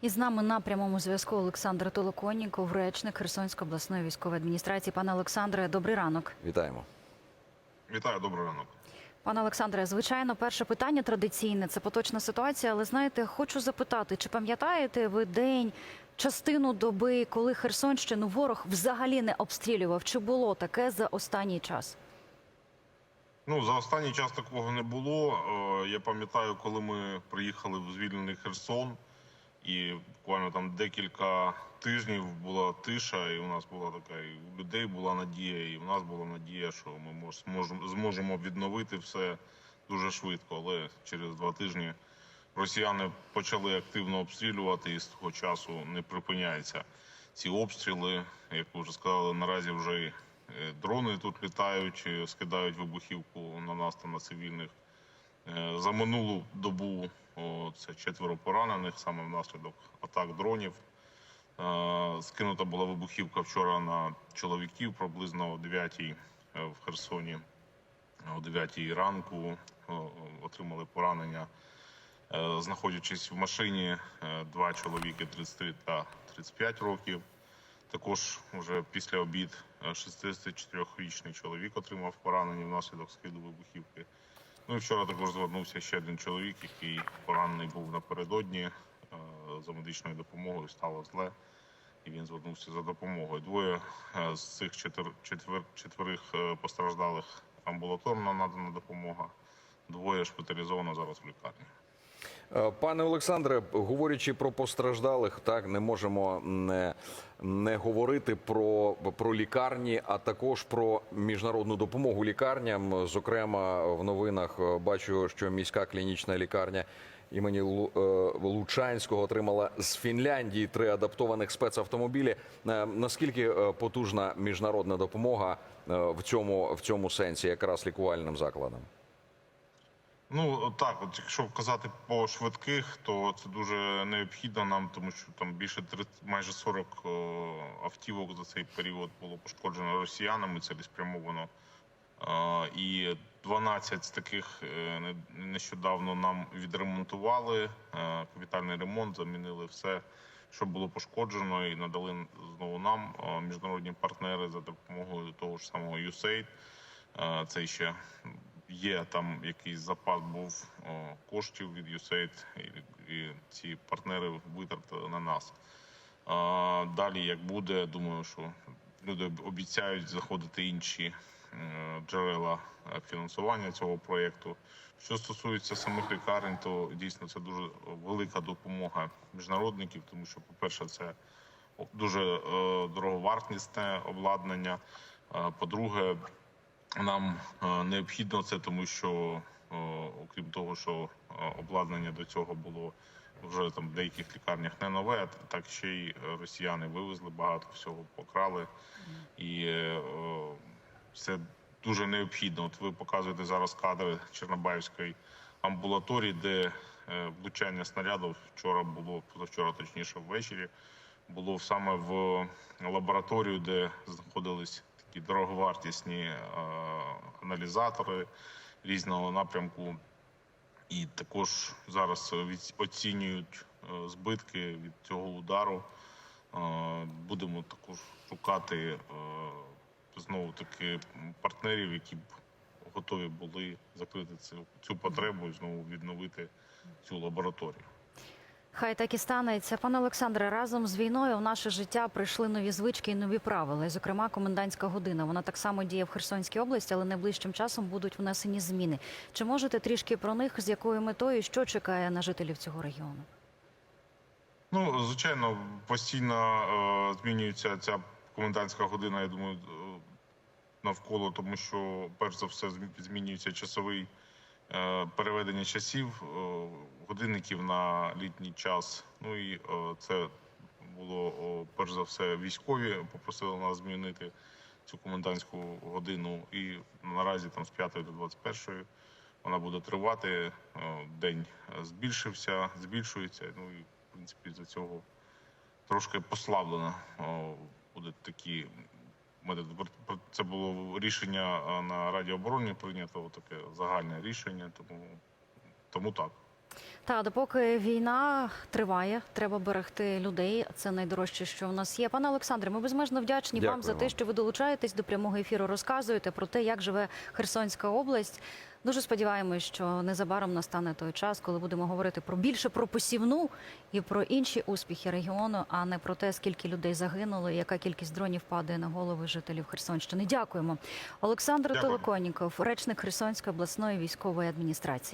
І з нами на прямому зв'язку Олександр Толоконніков, речник Херсонської обласної військової адміністрації. Пане Олександре, добрий ранок. Вітаємо. Вітаю, добрий ранок. Пане Олександре, звичайно, перше питання традиційне це поточна ситуація. Але знаєте, хочу запитати, чи пам'ятаєте ви день, частину доби, коли Херсонщину ворог взагалі не обстрілював? Чи було таке за останній час? Ну за останній час такого не було. Е, Я пам'ятаю, коли ми приїхали в звільнений Херсон, і буквально там декілька тижнів була тиша, і у нас була така, і у людей була надія, і у нас була надія, що ми мож- зможемо зможемо відновити все дуже швидко. Але через два тижні росіяни почали активно обстрілювати, і з того часу не припиняються ці обстріли. Як ви вже сказали, наразі вже і, е, дрони тут літають, скидають вибухівку на нас та на цивільних. Е, За минулу добу це четверо поранених саме внаслідок атак дронів. Е, Скинута була вибухівка вчора на чоловіків приблизно о 9 в Херсоні. О 9 ранку отримали поранення. Е, Знаходячись в машині, е, два чоловіки 33 та 35 років. Також вже після обід е, 64-річний чоловік отримав поранення внаслідок скиду вибухівки. Ну і вчора також звернувся ще один чоловік, який поранений був напередодні е, за медичною допомогою, стало зле, і він звернувся за допомогою. Двоє е, з цих четвер, четвер, четверих е, постраждалих амбулаторно надана допомога, двоє шпиталізовано зараз в лікарні. Е, Пане Олександре, говорячи про постраждалих, так не можемо не, не говорити про, про лікарні, а також про міжнародну допомогу лікарням. Зокрема, в новинах е, бачу, що міська клінічна лікарня імені е, Лучанського отримала з Фінляндії три адаптованих спецавтомобілі. Наскільки потужна міжнародна допомога в цьому, в цьому сенсі, якраз лікувальним закладам? Ну так, от якщо вказати по швидких, то це дуже необхідно нам, тому що там більше 30, майже 40 о, автівок за цей період було пошкоджено росіянами цілеспрямовано. Е, І 12 з таких е, не- нещодавно нам відремонтували. е, Капітальний ремонт, замінили все, що було пошкоджено, і надали знову нам е, міжнародні партнери за допомогою того ж самого USAID. Це ще є там якийсь запас був коштів від USAID, і, ці партнери витратили на нас. Далі, як буде, думаю, що люди обіцяють заходити інші е, джерела е, фінансування цього проєкту. Що стосується самих лікарень, то дійсно це дуже велика допомога міжнародників, тому що, по-перше, це дуже е, дороговартісне обладнання. Е, По-друге, нам е, необхідно це, тому що е, окрім того, що е, обладнання до цього було вже там в деяких лікарнях не нове, так ще й росіяни вивезли багато всього, покрали, і це дуже необхідно. От ви показуєте зараз кадри Чорнобаївської амбулаторії, де влучання снарядів вчора було позавчора, точніше ввечері. Було саме в лабораторію, де знаходились такі дороговартісні е, аналізатори різного напрямку. І також зараз оцінюють е, збитки від цього удару. Е, Будемо також шукати знову таки партнерів, які б готові були закрити цю потребу і знову відновити цю лабораторію. Хай так і станеться. Пане Олександре, разом з війною в наше життя прийшли нові звички і нові правила. Зокрема, комендантська година. Вона так само діє в Херсонській області, але найближчим часом будуть внесені зміни. Чи можете трішки про них, з якою метою, що чекає на жителів цього регіону? Ну, звичайно, постійно е, змінюється ця комендантська година, я думаю, е, навколо, тому що перш за все змі- змінюється часовий е, переведення часів е, годинників на літній час. Ну і е, це було перш за все військові попросили нас змінити цю комендантську годину. І наразі там з 5 до 21 вона буде тривати. Е, День збільшився, збільшується. Ну і в принципі за цього трошки послаблено буде такі Це було рішення е, на Раді оборони прийнято таке загальне рішення, тому, тому так. Та допоки війна триває, треба берегти людей. Це найдорожче, що в нас є. Пане Олександре, ми безмежно вдячні вам за те, що ви долучаєтесь до прямого ефіру. Розказуєте про те, як живе Херсонська область. Дуже сподіваємось, що незабаром настане той час, коли будемо говорити про більше про посівну і про інші успіхи регіону, а не про те, скільки людей загинуло, і яка кількість дронів падає на голови жителів Херсонщини. Дякуємо, Олександр Дякую. Телеконіков, речник Херсонської обласної військової адміністрації.